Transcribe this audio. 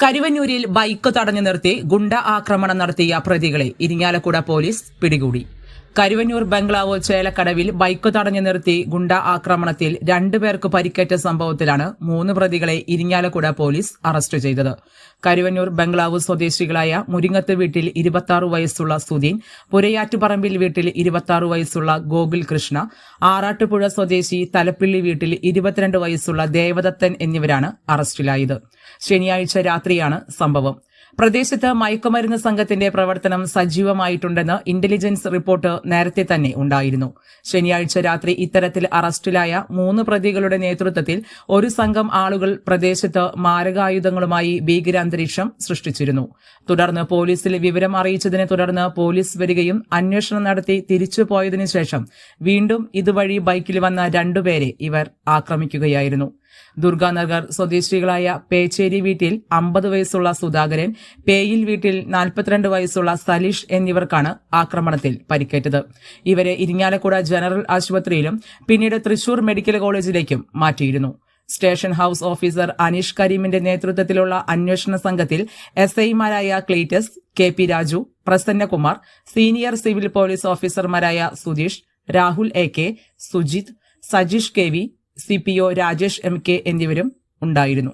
കരുവന്നൂരിൽ bike തടഞ്ഞു നിർത്തി ഗുണ്ട ആക്രമണം നടത്തിയ പ്രതികളെ ഇരിങ്ങാലക്കുട പോലീസ് പിടികൂടി. കരുവന്നൂർ ബംഗ്ലാവ് ചേലക്കടവിൽ ബൈക്ക് തടഞ്ഞു നിർത്തി ഗുണ്ട ആക്രമണത്തിൽ രണ്ടുപേർക്ക് പരിക്കേറ്റ സംഭവത്തിലാണ് മൂന്ന് പ്രതികളെ ഇരിങ്ങാലക്കുട പോലീസ് അറസ്റ്റ് ചെയ്തത്. കരുവന്നൂർ ബംഗ്ലാവ് സ്വദേശികളായ മുരിങ്ങത്ത് വീട്ടിൽ ഇരുപത്തി വയസ്സുള്ള സുധീൻ പുരയാറ്റുപറമ്പിൽ വീട്ടിൽ ഇരുപത്തി വയസ്സുള്ള ഗോകുൽ കൃഷ്ണ ആറാട്ടുപുഴ സ്വദേശി തലപ്പിള്ളി വീട്ടിൽ ഇരുപത്തിരണ്ട് വയസ്സുള്ള ദേവദത്തൻ എന്നിവരാണ് അറസ്റ്റിലായത്. ശനിയാഴ്ച രാത്രിയാണ് സംഭവം. പ്രദേശത്ത് മയക്കുമരുന്ന് സംഘത്തിന്റെ പ്രവർത്തനം സജീവമായിട്ടുണ്ടെന്ന് ഇന്റലിജൻസ് റിപ്പോർട്ട് നേരത്തെ തന്നെ ഉണ്ടായിരുന്നു. ശനിയാഴ്ച രാത്രി ഇത്തരത്തിൽ അറസ്റ്റിലായ മൂന്ന് പ്രതികളുടെ നേതൃത്വത്തിൽ ഒരു സംഘം ആളുകൾ പ്രദേശത്ത് മാരകായുധങ്ങളുമായി ഭീകരാന്തരീക്ഷം സൃഷ്ടിച്ചിരുന്നു. തുടർന്ന് പോലീസിൽ വിവരം അറിയിച്ചതിനെ തുടർന്ന് പോലീസ് വരികയും അന്വേഷണം നടത്തി തിരിച്ചു പോയതിനു ശേഷം വീണ്ടും ഇതുവഴി ബൈക്കിൽ വന്ന രണ്ടുപേരെ ഇവർ ആക്രമിക്കുകയായിരുന്നു. ദുർഗാനഗർ സ്വദേശികളായ പേച്ചേരി വീട്ടിൽ അമ്പത് വയസ്സുള്ള സുധാകരൻ പേയിൽ വീട്ടിൽ നാൽപ്പത്തിരണ്ട് വയസ്സുള്ള സലീഷ് എന്നിവർക്കാണ് ആക്രമണത്തിൽ പരിക്കേറ്റത്. ഇവരെ ഇരിങ്ങാലക്കുട ജനറൽ ആശുപത്രിയിലും പിന്നീട് തൃശൂർ മെഡിക്കൽ കോളേജിലേക്കും മാറ്റിയിരുന്നു. സ്റ്റേഷൻ ഹൌസ് ഓഫീസർ അനീഷ് കരീമിന്റെ നേതൃത്വത്തിലുള്ള അന്വേഷണ സംഘത്തിൽ എസ് ഐമാരായ Cletus K P Raju Prasannakumar senior civil police ഓഫീസർമാരായ Sudheesh Rahul A K Sujith Sajeesh K V C P O Rajesh M K എന്നിവരും ഉണ്ടായിരുന്നു